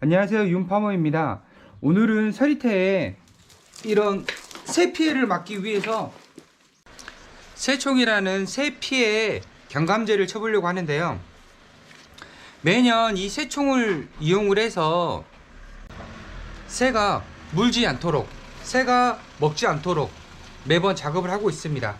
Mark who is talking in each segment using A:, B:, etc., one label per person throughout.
A: 안녕하세요. 윤파머입니다. 오늘은 서리태에 이런 새 피해를 막기 위해서 새총이라는 새 피해 경감제를 쳐보려고 하는데요. 매년 이 새총을 이용을 해서 새가 물지 않도록 새가 먹지 않도록 매번 작업을 하고 있습니다.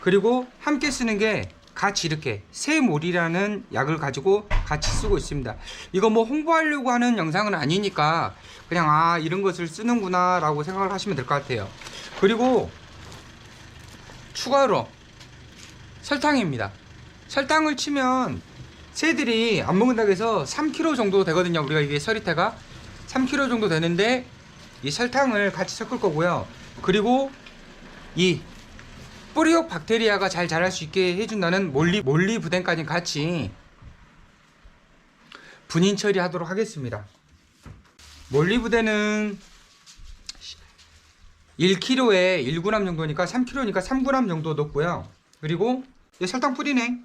A: 그리고 함께 쓰는 게 같이 이렇게 새몰이라는 약을 가지고 같이 쓰고 있습니다. 이거 뭐 홍보하려고 하는 영상은 아니니까 그냥 아 이런 것을 쓰는구나 라고 생각을 하시면 될 것 같아요. 그리고 추가로 설탕입니다. 설탕을 치면 새들이 안 먹는다고 해서 3kg 정도 되거든요. 우리가 이게 서리태가 3kg 정도 되는데 이 설탕을 같이 섞을 거고요. 그리고 이 뿌리옥 박테리아가 잘 자랄 수 있게 해준다는 몰리 몰리 부덴까지 같이 분인 처리하도록 하겠습니다. 몰리부덴은 1kg에 1g 정도니까 3kg니까 3g 정도 넣고요. 그리고 이 설탕 뿌리네.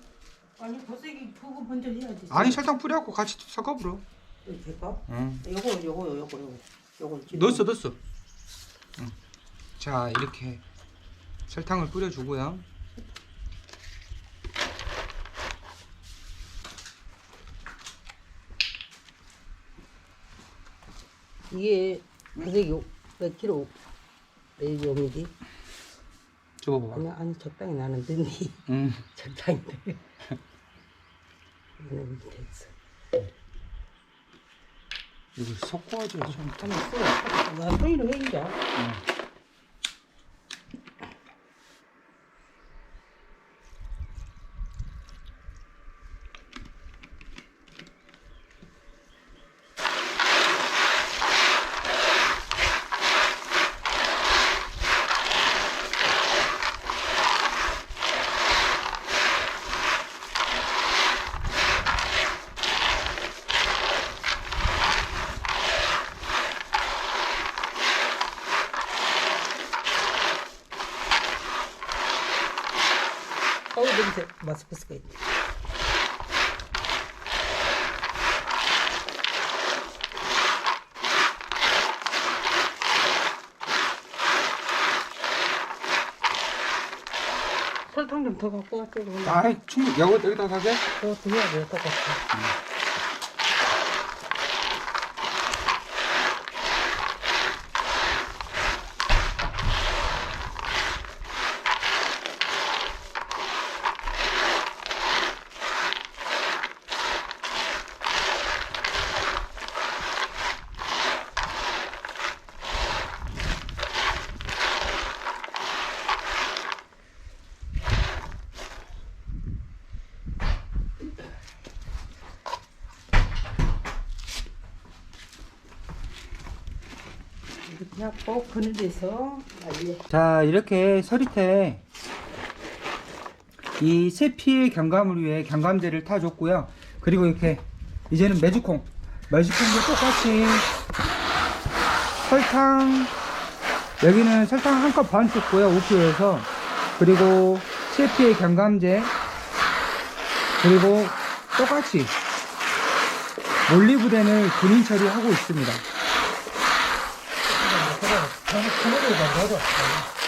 B: 아니 고색이 그거 먼저 해야지.
A: 아니 설탕 뿌려갖고 같이 섞어 버려.
B: 될까?
A: 응.
B: 요거 요거 요거 요거 요거
A: 넣었어 넣었어. 응. 자 이렇게 설탕을 뿌려주고요.
B: 이게 고색이 몇 킬로 몇 용이지?
A: 줘봐 봐봐.
B: 아니 아니 적당히 나는 듣니
A: 응.
B: 적당히 돼. 이거는 됐어.
A: 이걸 섞어야지 좀.
B: 한번 써. 나 소리로 해 이제. 어 우 냄새 마스크스가 있네. 설탕 좀 더 갖고 왔대 그러면
A: 아 충분히 여기 여기다 사게.
B: 그것도 해야 돼 똑같이 이렇게 하고 알려.
A: 자 이렇게 서리태 이 새피의 경감을 위해 경감제를 타줬고요. 그리고 이렇게 이제는 메주콩 메주콩도 똑같이 설탕 여기는 설탕 한 컵 반 줬고요 5kg에서. 그리고 새피의 경감제 그리고 똑같이 올리브덴을 분인 처리하고 있습니다 저는 그 노래를 만 들어 봤어요.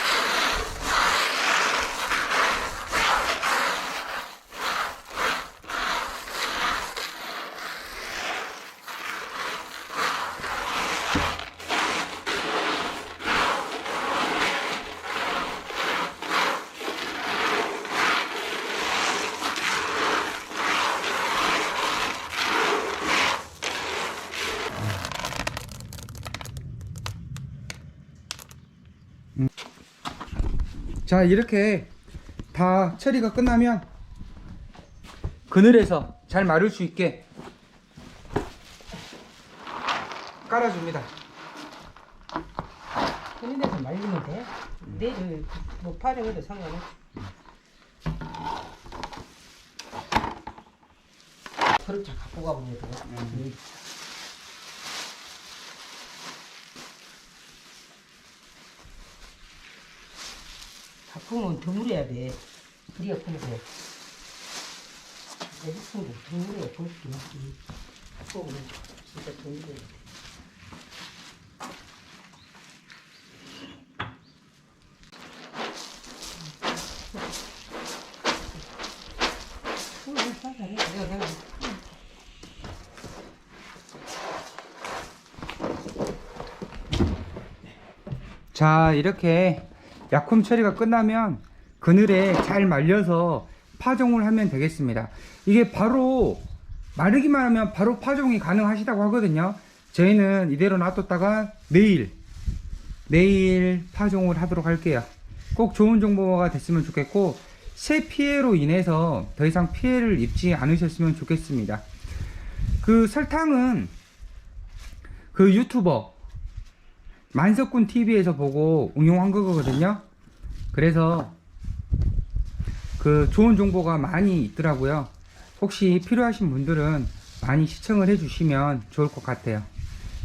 A: 자 이렇게 다 처리가 끝나면 그늘에서 잘 마를 수 있게 깔아줍니다.
B: 그는 데서 말리면 돼? 내일 뭐 파령해도 상관없어 그렇게 갖고 가보면 돼 음. 작품은 드물어야 돼. 그래야 품고. 내 작품도 드물어야 볼수 있지. 작품은 진짜 동네.
A: 자 이렇게 약품 처리가 끝나면 그늘에 잘 말려서 파종을 하면 되겠습니다. 이게 바로 마르기만 하면 바로 파종이 가능하시다고 하거든요. 저희는 이대로 놔뒀다가 내일 내일 파종을 하도록 할게요. 꼭 좋은 정보가 됐으면 좋겠고 새 피해로 인해서 더 이상 피해를 입지 않으셨으면 좋겠습니다. 그 설탕은 그 유튜버 만석군 TV에서 보고 응용한 거거든요. 그래서 그 좋은 정보가 많이 있더라고요. 혹시 필요하신 분들은 많이 시청을 해주시면 좋을 것 같아요.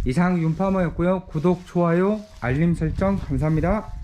A: 이상 윤파머였고요. 구독, 좋아요, 알림 설정 감사합니다.